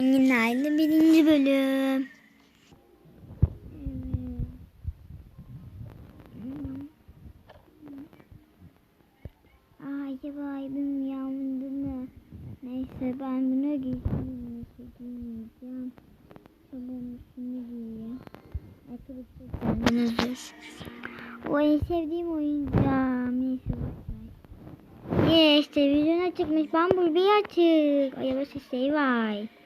Günaydın birinci bölüm. Ay acaba aydın uyandı mı? Neyse ben bunu giyeceğim. Giyeceğim. Sabahın üstünü giyeyim. Arkadaşlar kendinizdir. O en sevdiğim oyuncağım. Neyse boşver. Yes televizyona çıkmış. Bumblebee açık. Ay yavaş şey var.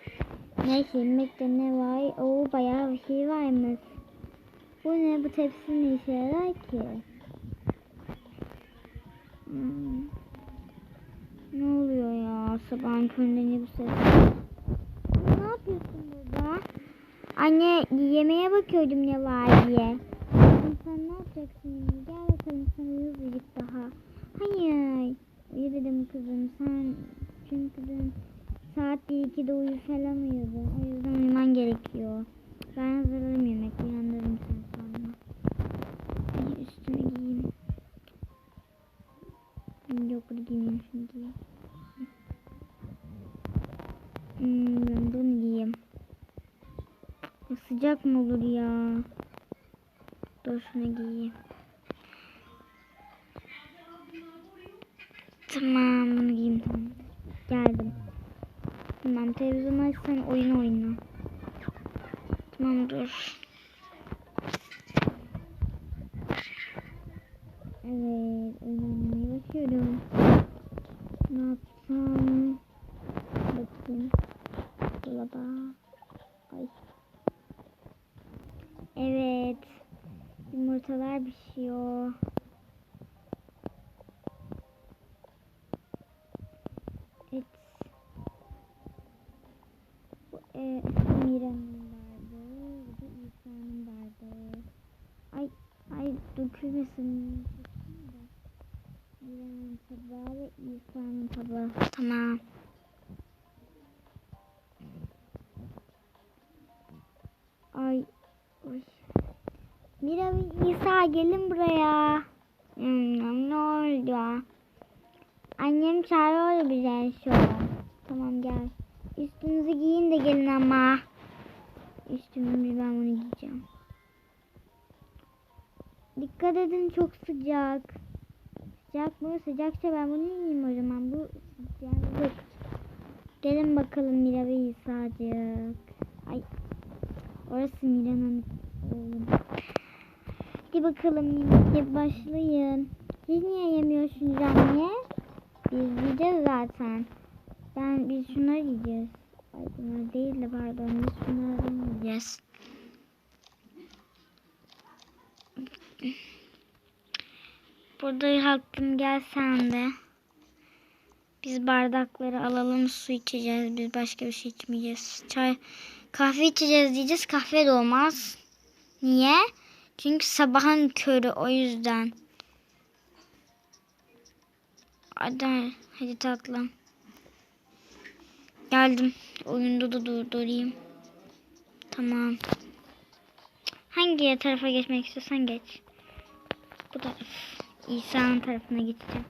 Neyse yemekte ne var? Oo bayağı bir şey varmış. Bu ne? Bu tepsi ne işe yarar ki? Hmm. Ne oluyor ya? Sabahın köründe ne bu ses? Ne yapıyorsun burada? Anne yemeğe bakıyordum ne var diye. Kızım sen ne yapacaksın? Gel bakalım sana uyuyacak daha. Hayır. Dedim kızım sen. Çünkü dün saat 1-2'de uyu falan uyudun. O yüzden uyuman gerekiyor. Ben hazırlarım yemek. Uyandırırım sen sonra. Ay, üstümü giyeyim. Şunu giyeyim. Hmm, ben bunu giyeyim. Bu Sıcak mı olur ya? Dur şunu giyeyim. Tamam bunu giyeyim tamam. Geldim. Tamam televizyonu aç sen oyun oyna. Tamam dur. Evet oynamaya bakıyorum. Ne yapsam? Bakayım. Dolaba. Ay. Evet. Yumurtalar pişiyor. E, Mira'nın vardı. Bu da İsa'nın vardı. Ay ay dökülmesin. Mira'nın tabağı ve İsa'nın tabağı. Tamam. Ay. Oy. Mira ve İsa gelin buraya. Ne oldu? Annem çağırıyor bize şu an. Tamam gel. Üstünüzü giyin de gelin ama. Üstümü ben bunu giyeceğim. Dikkat edin çok sıcak. Sıcak mı? Sıcaksa ben bunu yiyeyim o zaman. Bu sıcaklık. Gelin bakalım Mira ve İsa'cık. Ay. Orası Mira'nın oğlum. Hadi bakalım yemeğe başlayın. Siz niye yemiyorsunuz anne? Biz yiyeceğiz zaten. Ben biz şunları yiyeceğiz. Ay bunlar değil de pardon biz şunları yiyeceğiz. Burada hakkım gel sen de. Biz bardakları alalım su içeceğiz. Biz başka bir şey içmeyeceğiz. Çay, kahve içeceğiz diyeceğiz. Kahve de olmaz. Niye? Çünkü sabahın körü o yüzden. Hadi, hadi tatlım. Geldim. Oyunda da durdurayım. Tamam. Hangi tarafa geçmek istiyorsan geç. Bu taraf. İsa'nın tarafına geçeceğim.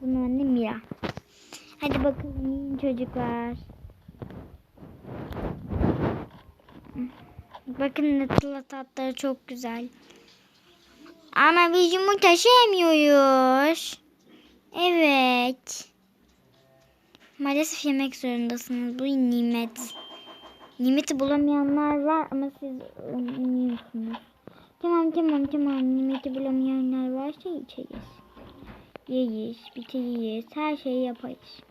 Bunun anne Mira. Hadi yiyin çocuklar. Bakın Nutella tatları çok güzel. Ama biz yumurta yemiyoruz. Evet. Maalesef yemek zorundasınız. Bu nimet. Nimeti bulamayanlar var ama siz bilmiyorsunuz. Tamam tamam tamam. Nimeti bulamayanlar varsa içeriz. Yiyiz, biteriz, her şeyi yaparız.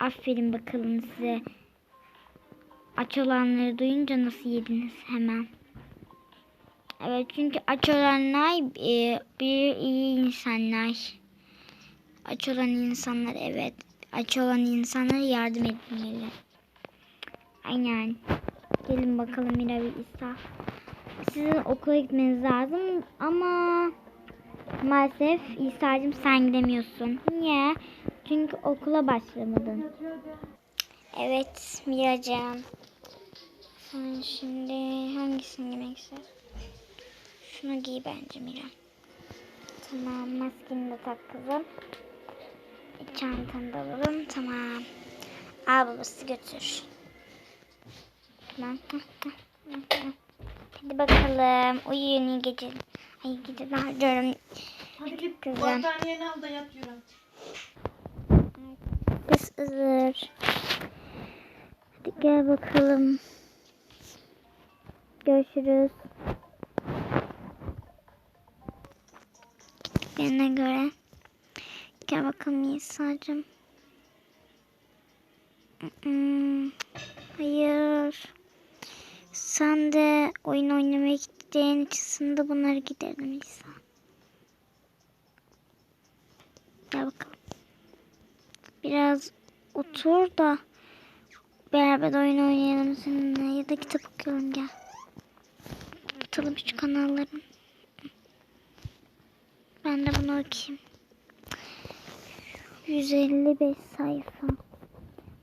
Aferin bakalım size. Aç olanları duyunca nasıl yediniz hemen? Evet çünkü aç olanlar e, bir iyi insanlar. Aç olan insanlar evet. Aç olan insanlara yardım etmeli. Aynen. Gelin bakalım Mira ve İsa. Sizin okula gitmeniz lazım ama maalesef İsa'cığım sen gidemiyorsun. Niye? Çünkü okula başlamadın. Evet Miracığım. Sen şimdi hangisini giymek istersin? Şunu giy bence Mira. Tamam maskeni de tak kızım. Çantanı da alalım. Tamam. Al babası götür. tamam. Hadi bakalım. Uyuyun iyi geceler. Ay geceler diyorum. Hadi git Güzel. battaniyeni al da yat yürü. Kız ızır. Hadi gel bakalım. Görüşürüz. Gittiklerine göre. Gel bakalım İsa'cığım. Mm, Hayır. Sen de oyun oynamaya gittiğin için de bunları gidelim İsa. Gel bakalım. Biraz otur da beraber oyun oynayalım seninle ya da kitap okuyalım gel. Tutalım şu kanalları. Ben de bunu okuyayım. 155 sayfa.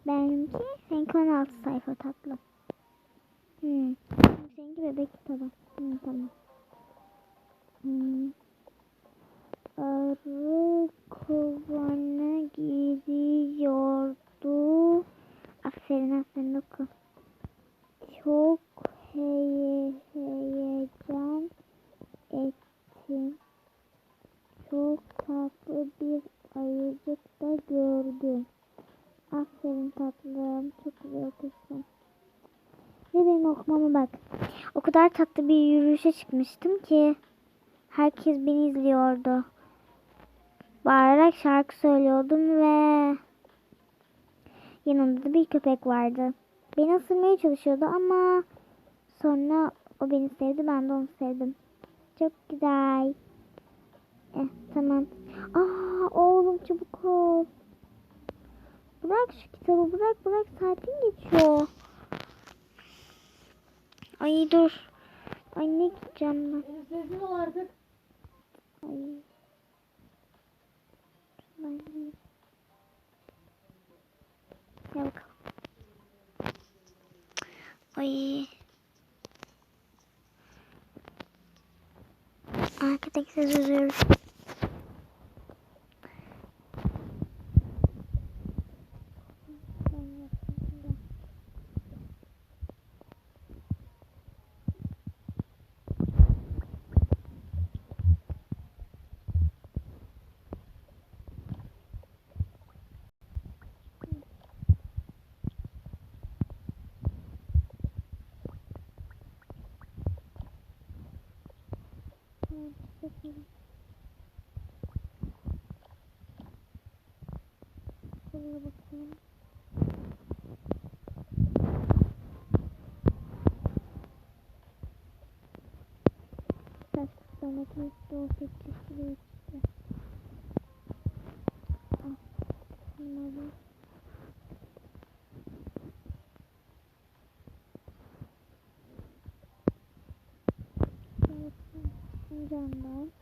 Benimki seninki 16 sayfa tatlım. Hmm. Seninki bebek kitabı. Hmm, tamam. Hmm. Arı kovana gidiyordu. Aferin aferin oku. Çok heye, heyecan ettim. Çok tatlı bir ayıcık da gördüm. Aferin tatlım. Çok güzel okursun. Ve benim okumama bak. O kadar tatlı bir yürüyüşe çıkmıştım ki herkes beni izliyordu. Bağırarak şarkı söylüyordum ve yanımda da bir köpek vardı. Beni ısırmaya çalışıyordu ama sonra o beni sevdi ben de onu sevdim. Çok güzel. Eh, tamam. Aa oğlum çabuk ol. Bırak şu kitabı bırak bırak saatin geçiyor. Ay dur. Ay ne gideceğim ben. Sessiz ol artık. Ay. Ben... Gel. Ay. Arkadaki ses Şuraya bakayım. Kaç kilometre doğru çizgileri işte. Evet.